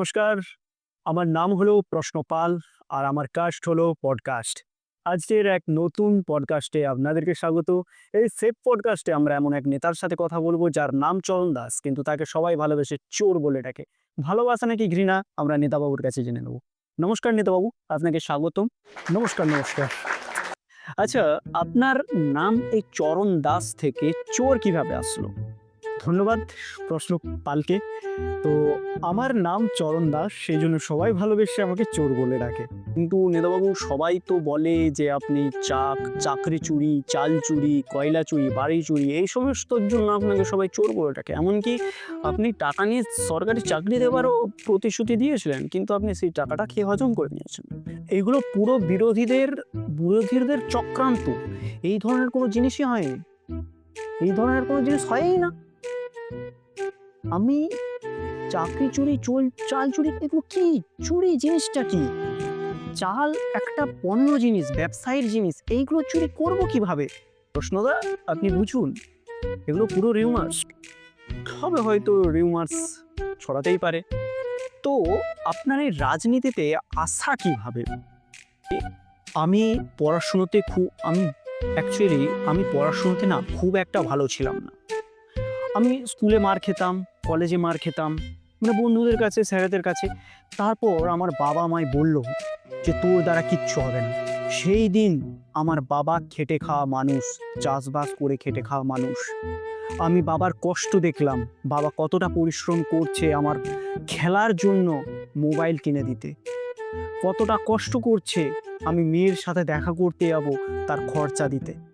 নমস্কার। আমার নাম হলো প্রশ্নপাল আর আমার কাস্ট হলো পডকাস্ট আজকের এক নতুন পডকাস্টে আপনাদেরকে স্বাগত। এই সেফ পডকাস্টে আমরা এমন এক নেতার সাথে কথা বলব যার নাম চরণ দাস, কিন্তু তাকে সবাই ভালোবেসে চোর বলে ডাকে। ভালোবাসা নাকি ঘৃণা? আমরা নেতাবাবুর কাছে জেনে নেব। নমস্কার নেতাবাবু, আপনাকে স্বাগতম। নমস্কার নমস্কার। আচ্ছা আপনার নাম এই চরণ দাস থেকে চোর কীভাবে আসলো? ধন্যবাদ প্রশ্ন পালকে। তো আমার নাম চরণ দাস সেই জন্য সবাই ভালোবেসে আমাকে চোর বলে ডাকে। কিন্তু নেতাবাবু, সবাই তো বলে যে আপনি চাক, চাকরি চুরি, চাল চুরি, কয়লা চুরি, বাড়ি চুরি, এই সমস্তর জন্য আপনাকে সবাই চোর বলে ডাকে। এমনকি আপনি টাকা নিয়ে সরকারি চাকরি দেওয়ারও প্রতিশ্রুতি দিয়েছিলেন, কিন্তু আপনি সেই টাকাটা খেয়ে হজম করে নিয়েছেন। এইগুলো পুরো বিরোধীদের বিরোধীদের চক্রান্ত। এই ধরনের কোনো জিনিসই হয়নি। এই ধরনের কোনো জিনিস হয়ই না। আমি চাকরি চুরি, চোল, চাল চুরি, এগুলো কি? চুরি জিনিসটা কি? চাল একটা পণ্য জিনিস, ব্যবসায়ীর জিনিস, এইগুলো চুরি করব কীভাবে? প্রশ্নদা, আপনি বুঝুন, এগুলো পুরো রিউমার্স হবে হয়তো রিউমার্স ছড়াতেই পারে। তো আপনার এই রাজনীতিতে আশা কীভাবে? আমি পড়াশুনোতে খুব আমি অ্যাকচুয়ালি আমি পড়াশুনোতে না, খুব একটা ভালো ছিলাম না। আমি স্কুলে মার খেতাম, কলেজে মার খেতাম মানে বন্ধুদের কাছে, স্যারেদের কাছে। তারপর আমার বাবা আমায় বলল যে, তোর দ্বারা কিচ্ছু হবে না। সেই দিন আমার বাবা খেটে খাওয়া মানুষ, চাষবাস করে খেটে খাওয়া মানুষ। আমি বাবার কষ্ট দেখলাম, বাবা কতটা পরিশ্রম করছে আমার খেলার জন্য মোবাইল কিনে দিতে। কতটা কষ্ট করছে আমি মেয়ের সাথে দেখা করতে যাব, তার খরচা দিতে।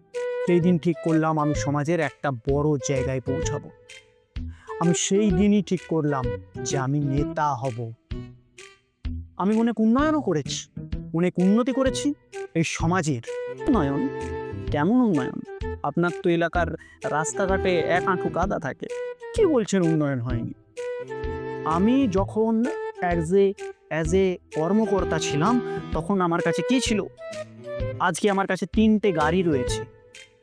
সেই দিন ঠিক করলাম আমি সমাজের একটা বড় জায়গায় পৌঁছাবো। আমি সেই দিনই ঠিক করলাম যে আমি নেতা হব। আমি অনেক উন্নয়নও করেছি, অনেক উন্নতি করেছি এই সমাজের। উন্নয়ন? কেমন উন্নয়ন? আপনার তো এলাকার রাস্তাঘাটে এক আঁটু কাদা থাকে। কি বলছেন উন্নয়ন হয়নি? আমি যখন অ্যাজ এ অ্যাজ এ কর্মকর্তা ছিলাম, তখন আমার কাছে কি ছিল? আজকে আমার কাছে তিনটে গাড়ি রয়েছে।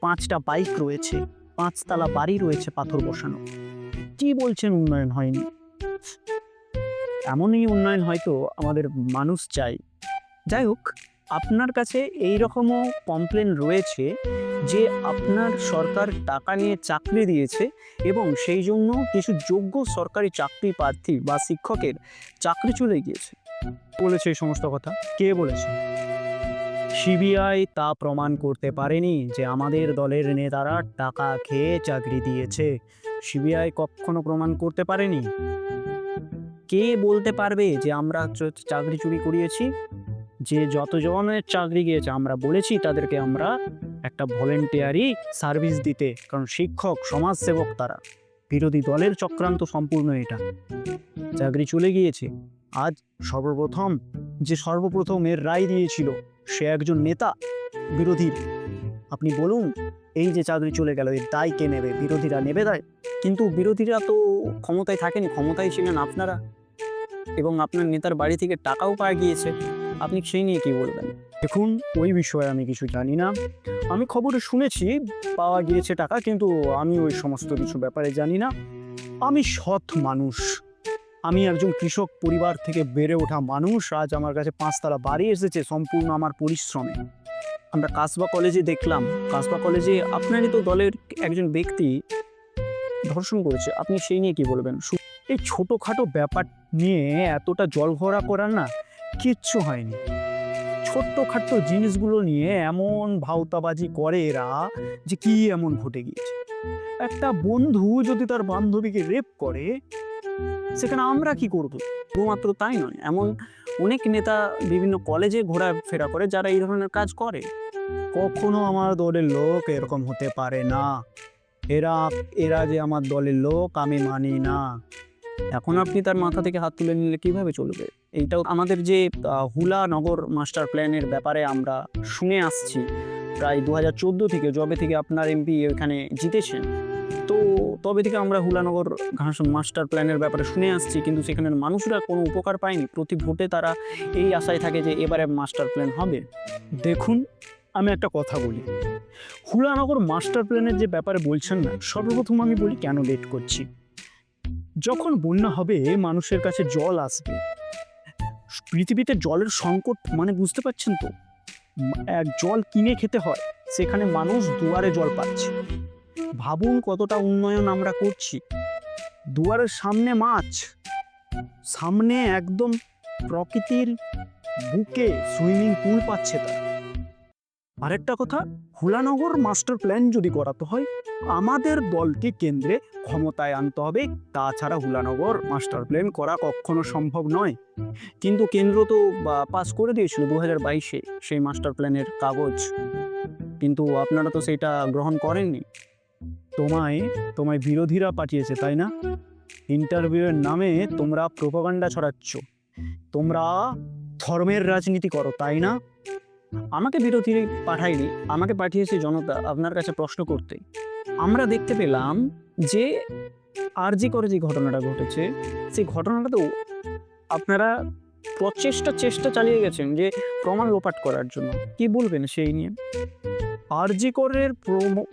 পাঁচটা বাইক রয়েছে, পাঁচতলা বাড়ি রয়েছে পাথর বসানো। কি বলছেন উন্নয়ন হয়নি? এমনই উন্নয়ন হয়তো আমাদের মানুষ চাই যাই হোক, আপনার কাছে এই রকমও কমপ্লেন রয়েছে যে আপনার সরকার টাকা নিয়ে চাকরি দিয়েছে এবং সেই জন্য কিছু যোগ্য সরকারি চাকরি প্রার্থী বা শিক্ষকের চাকরি চলে গিয়েছে। বলেছে এই সমস্ত কথা। কে বলেছে? সিবিআই তা প্রমাণ করতে পারেনি যে আমাদের দলের নেতারা টাকা খেয়ে চাকরি দিয়েছে। সিবিআই কখনো প্রমাণ করতে পারেনি? কে বলতে পারবে যে আমরা চাকরি চুরি করিয়েছি? যে যত জনের চাকরি গিয়েছে, আমরা বলেছি তাদেরকে আমরা একটা ভলেন্টিয়ারি সার্ভিস দিতে। কারণ শিক্ষক, সমাজসেবক তারা। বিরোধী দলের চক্রান্ত সম্পূর্ণ এটা। চাকরি চলে গিয়েছে। আজ সর্বপ্রথম, যে সর্বপ্রথম এর রায় দিয়েছিল সে একজন নেতা, বিরোধী। আপনি বলুন, এই যে চাকরি চলে গেল, এর দায় কে নেবে? বিরোধীরা নেবে দায়? কিন্তু বিরোধীরা তো ক্ষমতায় থাকেনি, ক্ষমতায় ছিলেন আপনারা। এবং আপনার নেতার বাড়ি থেকে টাকাও পাওয়া গিয়েছে। আপনি সেই নিয়ে কি বলবেন? দেখুন, ওই বিষয়ে আমি কিছু জানি না। আমি খবরে শুনেছি, পাওয়া গিয়েছে টাকা, কিন্তু আমি ওই সমস্ত কিছু ব্যাপারে জানি না। আমি সৎ মানুষ। আমি একজন কৃষক পরিবার থেকে বেড়ে ওঠা মানুষ। আজ আমার কাছে পাঁচতলা বাড়ি এসেছে, সম্পূর্ণ আমার পরিশ্রমে। আমরা কাসবা কলেজে দেখলাম, কাসবা কলেজে আপনারই তো দলের একজন ব্যক্তি ধর্ষণ করেছে। আপনি সেই নিয়ে কি বলবেন? এই ছোটোখাটো ব্যাপার নিয়ে এতটা জল ভরা করার না কিচ্ছু হয়নি। ছোট্টখাট্ট জিনিসগুলো নিয়ে এমন ভাওতাবাজি করে এরা যে কি এমন ঘটে গিয়েছে। একটা বন্ধু যদি তার বান্ধবীকে রেপ করে সেখানে আমরা কি করব? শুধুমাত্র তাই নয় এমন অনেক নেতা বিভিন্ন কলেজে ঘোরাফেরা করে যারা এই ধরনের কাজ করে। কখনো আমার দলের লোক এরকম হতে পারে না। এরা এরা যে আমার দলের লোক আমি মানি না। এখন আপনি তার মাথা থেকে হাত তুলে নিলে কীভাবে চলবে? এইটাও আমাদের যে হুলা নগর মাস্টার প্ল্যানের ব্যাপারে আমরা শুনে আসছি। প্রায় দু হাজার চোদ্দ থেকে জবে থেকে আপনার এমপি এখানে জিতেছেন। তো তবে থেকে আমরা হুলানগর ঘাস মাস্টার প্ল্যানের ব্যাপারে শুনে আসছি, কিন্তু সেখানের মানুষরা কোনো উপকার পায়নি। প্রতি ভোটে তারা এই আশায় থাকে যে এবারে মাস্টার প্ল্যান হবে। দেখুন, আমি একটা কথা বলি। হুলানগর মাস্টার প্ল্যানের যে ব্যাপারে বলছেন না, সর্বপ্রথম আমি বলি কেন লেট করছি? যখন বন্যা হবে, মানুষের কাছে জল আসবে। পৃথিবীতে জলের সংকট মানে বুঝতে পারছেন তো? এক জল কিনে খেতে হয়, সেখানে মানুষ দুয়ারে জল পাচ্ছে। ভাবুন কতটা উন্নয়ন আমরা করছি। দুয়ারের সামনে মাছ, সামনে একদম প্রকৃতির বুকে সুইমিং পুল পাচ্ছে তার। আরেকটা কথা, হুলানগর মাস্টার প্ল্যান যদি করাতে হয়, আমাদের দলকে কেন্দ্রে ক্ষমতায় আনতে হবে। তাছাড়া হুলানগর মাস্টার প্ল্যান করা কখনো সম্ভব নয়। কিন্তু কেন্দ্র তো পাস করে দিয়েছিল দু হাজার বাইশে সেই মাস্টার প্ল্যানের কাগজ। কিন্তু আপনারা তো সেটা গ্রহণ করেননি। তোমায় তোমায় বিরোধীরা পাঠিয়েছে, তাই না? ইন্টারভিউয়ের নামে তোমরা প্রোপাগান্ডা ছড়াচ্ছ। তোমরা ধর্মের রাজনীতি করো, তাই না? আমাকে বিরোধী পাঠায়নি, আমাকে পাঠিয়েছে জনতা আপনার কাছে প্রশ্ন করতে। আমরা দেখতে পেলাম যে আরজি করে যে ঘটনাটা ঘটেছে, সেই ঘটনাটা তো আপনারা প্রচেষ্টা, চেষ্টা চালিয়ে গেছেন যে প্রমাণ লোপাট করার জন্য। কি বলবেন সেই নিয়ে? আরজি করের প্রম-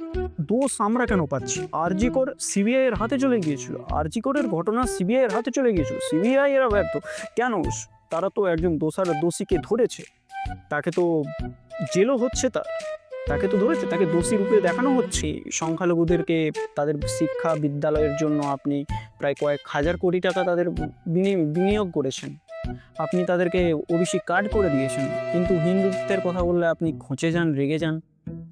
দোষ আমরা কেন পাচ্ছি? আরজি কর সিবিআই এর হাতে চলে গিয়েছিল। আরজি করের ঘটনা সিবিআই এর হাতে চলে গিয়েছিল। সিবিআই এরা ব্যর্থ। কেন? তারা তো একজন দোষার দোষীকে ধরেছে। তাকে তো জেলও হচ্ছে তার। তাকে তো ধরেছে। তাকে দোষী রূপে দেখানো হচ্ছে। সংখ্যালঘুদেরকে তাদের শিক্ষা বিদ্যালয়ের জন্য আপনি প্রায় কয়েক হাজার কোটি টাকা তাদের বিনি- বিনিয়োগ করেছেন। আপনি তাদেরকে ওবিসি কার্ড করে দিয়েছেন। কিন্তু হিন্দুত্বের কথা বললে আপনি খোঁচে যান, রেগে যান।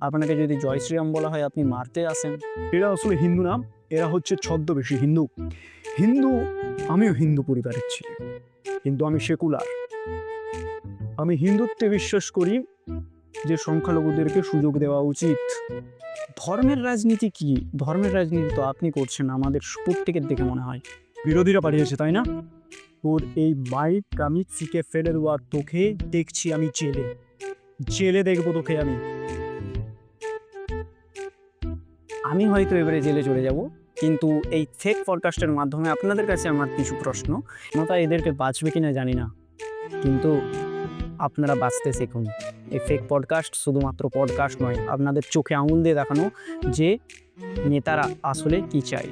আপনাকে যদি জয় শ্রীরাম বলা হয়, আপনি মারতে আসেন। এরা আসলে হিন্দু নাম এরা হচ্ছে ছদ্মবেশী হিন্দু। হিন্দু, আমিও হিন্দু পরিবারের ছেলে, কিন্তু আমি সেকুলার। আমি হিন্দুত্বে বিশ্বাস করি যে সংখ্যালঘুদেরকে সুযোগ দেওয়া উচিত। ধর্মের রাজনীতি কি? ধর্মের রাজনীতি তো আপনি করছেন, আমাদের প্রত্যেকের দেখে মনে হয়। বিরোধীরা পাঠিয়েছে তাই না? ওর এই বাইক আমি চিকে ফেলে দেওয়ার তোকে দেখছি আমি জেলে। জেলে দেখব তোকে আমি। আমি হয়তো এবারে জেলে চলে যাব, কিন্তু এই ফেক পডকাস্টের মাধ্যমে আপনাদের কাছে আমার কিছু প্রশ্ন। মাতা এদেরকে বাঁচবে কিনা জানি না, কিন্তু আপনারা বাঁচতে শিখুন। এই ফেক পডকাস্ট শুধুমাত্র পডকাস্ট নয়, আপনাদের চোখে আঙুল দিয়ে দেখানো যে নেতারা আসলে কি চায়।